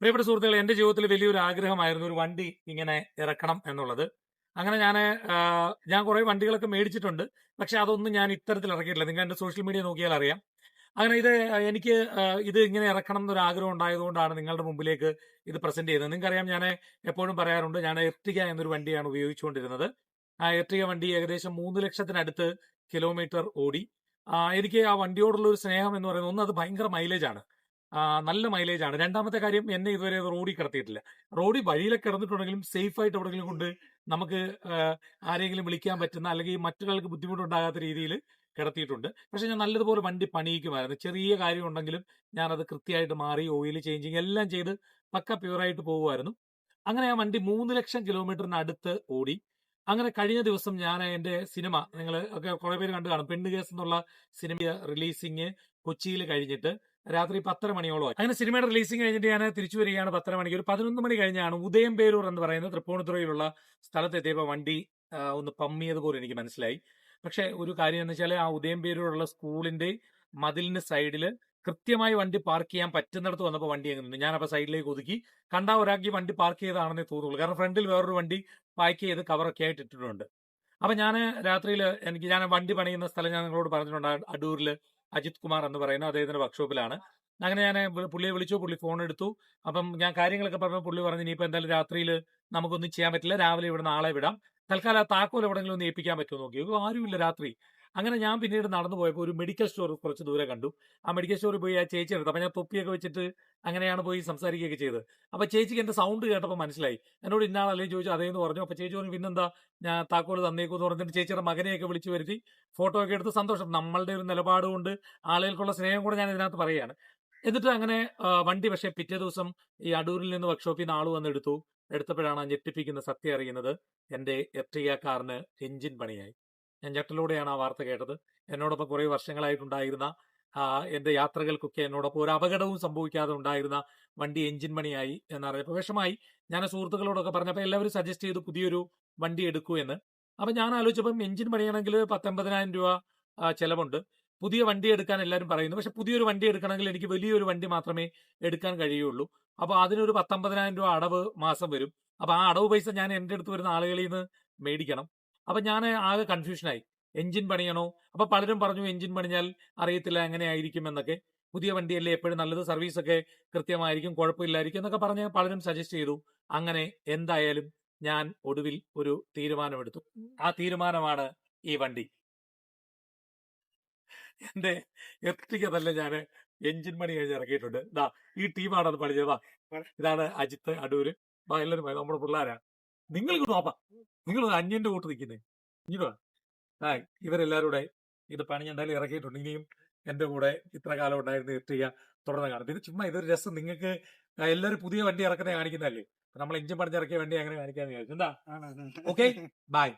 പ്രിയപ്പെട്ട സുഹൃത്തുക്കളെ എന്റെ ജീവിതത്തിൽ വലിയൊരു ആഗ്രഹമായിരുന്നു ഒരു വണ്ടി ഇങ്ങനെ ഇറക്കണം എന്നുള്ളത്. അങ്ങനെ ഞാൻ ഞാൻ കുറേ വണ്ടികളൊക്കെ മേടിച്ചിട്ടുണ്ട്. പക്ഷെ അതൊന്നും ഞാൻ ഇത്തരത്തിൽ ഇറക്കിയിട്ടില്ല. നിങ്ങൾ എന്റെ സോഷ്യൽ മീഡിയ നോക്കിയാൽ അറിയാം. അങ്ങനെ ഇത് എനിക്ക് ഇത് ഇങ്ങനെ ഇറക്കണം എന്നൊരു ആഗ്രഹം ഉണ്ടായതുകൊണ്ടാണ് നിങ്ങളുടെ മുമ്പിലേക്ക് ഇത് പ്രസന്റ് ചെയ്യുന്നത് നിങ്ങൾക്കറിയാം ഞാൻ എപ്പോഴും പറയാറുണ്ട് ഞാൻ എർട്ടിക എന്നൊരു വണ്ടിയാണ് ഉപയോഗിച്ചുകൊണ്ടിരുന്നത്. ആ എർട്ടിക വണ്ടി ഏകദേശം മൂന്ന് ലക്ഷത്തിനടുത്ത് കിലോമീറ്റർ ഓടി. എനിക്ക് ആ വണ്ടിയോടുള്ള ഒരു സ്നേഹം എന്ന് പറയുന്നത് ഒന്ന് അത് ഭയങ്കര മൈലേജാണ് നല്ല മൈലേജ് ആണ്. രണ്ടാമത്തെ കാര്യം എന്നെ ഇതുവരെ റോഡിൽ കിടത്തിയിട്ടില്ല. റോഡിൽ വഴിയിലൊക്കെ കിടന്നിട്ടുണ്ടെങ്കിലും സേഫ് ആയിട്ട് എവിടെയെങ്കിലും കൊണ്ട് നമുക്ക് ആരെങ്കിലും വിളിക്കാൻ പറ്റുന്ന അല്ലെങ്കിൽ മറ്റൊരാൾക്ക് ബുദ്ധിമുട്ടുണ്ടാകാത്ത രീതിയിൽ കിടത്തിയിട്ടുണ്ട്. പക്ഷെ ഞാൻ നല്ലതുപോലെ വണ്ടി പണിയിക്കുമായിരുന്നു. ചെറിയ കാര്യം ഉണ്ടെങ്കിലും ഞാനത് കൃത്യമായിട്ട് മാറി ഓയിൽ ചേഞ്ചിങ് എല്ലാം ചെയ്ത് പക്ക പ്യൂറായിട്ട് പോകുമായിരുന്നു. അങ്ങനെ ആ വണ്ടി മൂന്ന് ലക്ഷം കിലോമീറ്ററിന് അടുത്ത് ഓടി. അങ്ങനെ കഴിഞ്ഞ ദിവസം ഞാൻ എന്റെ സിനിമ നിങ്ങൾ ഒക്കെ കുറെ പേര് കണ്ടു കാണും. പെണ്ണ് കേസ് എന്നുള്ള സിനിമ റിലീസിങ് കൊച്ചിയിൽ കഴിഞ്ഞിട്ട് രാത്രി പത്തര മണിയോളം അങ്ങനെ സിനിമയുടെ റിലീസിംഗ് കഴിഞ്ഞിട്ട് ഞാൻ തിരിച്ചു വരികയാണ് പത്തര മണിക്ക്. ഒരു പതിനൊന്ന് മണി കഴിഞ്ഞാണ് ഉദയം പേരൂർ എന്ന് പറയുന്ന തൃപ്പൂണിത്തുറയിലുള്ള സ്ഥലത്തെത്തിയപ്പോൾ വണ്ടി ഒന്ന് പമ്മിയതുപോലെ എനിക്ക് മനസ്സിലായി. പക്ഷെ ഒരു കാര്യം എന്ന് വെച്ചാൽ ആ ഉദയം പേരൂരുള്ള സ്കൂളിന്റെ മതിലിന് സൈഡിൽ കൃത്യമായി വണ്ടി പാർക്ക് ചെയ്യാൻ പറ്റുന്നിടത്ത് വന്നപ്പോൾ വണ്ടി നിന്നു. ഞാനപ്പോൾ സൈഡിലേക്ക് ഒതുക്കി. കണ്ട ഒരാൾക്ക് വണ്ടി പാർക്ക് ചെയ്തതാണെന്നേ തോന്നുള്ളൂ. കാരണം ഫ്രണ്ടിൽ വേറൊരു വണ്ടി പാക്ക് ചെയ്ത് കവറൊക്കെ ആയിട്ട് ഇട്ടിട്ടുണ്ട്. അപ്പൊ ഞാൻ രാത്രിയിൽ എനിക്ക് ഞാൻ വണ്ടി പണിയുന്ന സ്ഥലം ഞാൻ നിങ്ങളോട് പറഞ്ഞിട്ടുണ്ട്. അടൂരിൽ അജിത് കുമാർ എന്ന് പറയുന്ന അദ്ദേഹത്തിന്റെ വർക്ക്ഷോപ്പിലാണ് അങ്ങനെ ഞാൻ പുള്ളിയെ വിളിച്ചു പുള്ളി ഫോൺ എടുത്തു. അപ്പം ഞാൻ കാര്യങ്ങളൊക്കെ പറഞ്ഞു പുള്ളി പറഞ്ഞു ഇനിയിപ്പോ എന്തായാലും രാത്രിയിൽ നമുക്കൊന്നും ചെയ്യാൻ പറ്റില്ല. രാവിലെ ഇവിടെ നാളെ വിടാം. തൽക്കാലം ആ താക്കോൽ എവിടെയെങ്കിലും ഒന്ന് ഏൽപ്പിക്കാൻ പറ്റുമോ? നോക്കി. "ഓ, ആരുമില്ല രാത്രി. അങ്ങനെ ഞാൻ പിന്നീട് നടന്നു പോയപ്പോൾ ഒരു മെഡിക്കൽ സ്റ്റോർ കുറച്ച് ദൂരെ കണ്ടു. ആ മെഡിക്കൽ സ്റ്റോറിൽ പോയി ആ ചേച്ചി എടുത്തു അപ്പം ഞാൻ തൊപ്പിയൊക്കെ വെച്ചിട്ട് അങ്ങനെയാണ് പോയി സംസാരിക്കുകയൊക്കെ ചെയ്തത്. അപ്പോൾ ചേച്ചിക്ക് എന്റെ സൗണ്ട് കേട്ടപ്പോൾ മനസ്സിലായി. എന്നോട് ഇന്നാളല്ലേ ചോദിച്ചു അതേന്ന് പറഞ്ഞു? അപ്പോൾ ചേച്ചി പറഞ്ഞു പിന്നെന്താ? ഞാൻ താക്കോൽ തന്നേക്കൂന്ന് പറഞ്ഞിട്ട് ചേച്ചിയുടെ മകനെയൊക്കെ വിളിച്ചു വരുത്തി. ഫോട്ടോ ഒക്കെ എടുത്ത് സന്തോഷം. നമ്മളുടെ ഒരു നിലപാട് കൊണ്ട് ആളുകൾക്കുള്ള സ്നേഹം കൂടെ ഞാൻ ഇതിനകത്ത് പറയുകയാണ്. എന്നിട്ട് അങ്ങനെ വണ്ടി പക്ഷേ പിറ്റേ ദിവസം ഈ അടൂരിൽ നിന്ന് വർക്ക്ഷോപ്പിൽ നിന്ന് ആൾ വന്നെടുത്തു എടുത്തപ്പോഴാണ് ഞെട്ടിപ്പിക്കുന്ന സത്യം അറിയുന്നത്. എന്റെ എർട്ടിക കാറിന് എഞ്ചിൻ പണിയായി. ഞാൻ ഞെട്ടലൂടെയാണ് ആ വാർത്ത കേട്ടത്. എന്നോടൊപ്പം കുറേ വർഷങ്ങളായിട്ടുണ്ടായിരുന്ന എന്റെ യാത്രകൾക്കൊക്കെ എന്നോടൊപ്പം ഒരു അപകടവും സംഭവിക്കാതെ ഉണ്ടായിരുന്ന വണ്ടി എഞ്ചിൻ മണിയായി എന്നറിയപ്പോൾ വിഷമായി ഞാൻ സുഹൃത്തുക്കളോടൊക്കെ പറഞ്ഞപ്പോൾ എല്ലാവരും സജസ്റ്റ് ചെയ്തു പുതിയൊരു വണ്ടി എടുക്കൂ എന്ന്. അപ്പൊ ഞാൻ ആലോചിച്ചപ്പം എഞ്ചിൻ പണിയണമെങ്കിൽ പത്തൊമ്പതിനായിരം രൂപ ചിലവുണ്ട്. പുതിയ വണ്ടി എടുക്കാൻ എല്ലാവരും പറയുന്നു. പക്ഷെ പുതിയൊരു വണ്ടി എടുക്കണമെങ്കിൽ എനിക്ക് വലിയൊരു വണ്ടി മാത്രമേ എടുക്കാൻ കഴിയുള്ളൂ. അപ്പൊ അതിനൊരു പത്തൊമ്പതിനായിരം രൂപ അടവ് മാസം വരും. അപ്പോൾ ആ അടവ് പൈസ ഞാൻ എന്റെ അടുത്ത് വരുന്ന ആളുകളിൽ നിന്ന് മേടിക്കണം. അപ്പൊ ഞാൻ ആകെ കൺഫ്യൂഷനായി എഞ്ചിൻ പണിയണോ? അപ്പൊ പലരും പറഞ്ഞു എഞ്ചിൻ പണിഞ്ഞാൽ അറിയത്തില്ല എങ്ങനെ ആയിരിക്കും? എന്നൊക്കെ. പുതിയ വണ്ടിയല്ലേ എപ്പോഴും നല്ലത് സർവീസ് ഒക്കെ കൃത്യമായിരിക്കും കുഴപ്പമില്ലായിരിക്കും എന്നൊക്കെ പറഞ്ഞ് പലരും സജസ്റ്റ് ചെയ്തു. അങ്ങനെ എന്തായാലും ഞാൻ ഒടുവിൽ ഒരു തീരുമാനമെടുത്തു. ആ തീരുമാനമാണ് ഈ വണ്ടി. എന്റെ എത്തിക്കതല്ല ഞാൻ എഞ്ചിൻ പണി കഴിഞ്ഞ് ഇറക്കിയിട്ടുണ്ട് ഈ ടീമാണ് അത് ഇതാണ് അജിത്ത് അടൂര്. എല്ലാവരും നമ്മുടെ പിള്ളേരാ. നിങ്ങൾ ഇങ്ങോട്ട് നോപ്പാ നിങ്ങൾ അന്യന്റെ കൂട്ട് നിൽക്കുന്നേ. ഇങ്ങോട്ട് ആ ഇവരെല്ലാവരുടെ ഇത് പണി എന്തായാലും ഇറക്കിയിട്ടുണ്ട്. ഇനിയും എന്റെ കൂടെ ഇത്ര കാലം ഉണ്ടായിരുന്ന എർട്ടിക തുടർന്ന് കാണും. ഇത് ചുമ്മാ ഇതൊരു രസം. നിങ്ങൾക്ക് എല്ലാവരും പുതിയ വണ്ടി ഇറക്കുന്നത് കാണിക്കുന്നതല്ലേ? നമ്മൾ എഞ്ചിൻ പണിഞ്ഞിറക്കിയ വണ്ടി അങ്ങനെ കാണിക്കാന്ന് വിചാരിച്ചു. എന്താ? Okay bye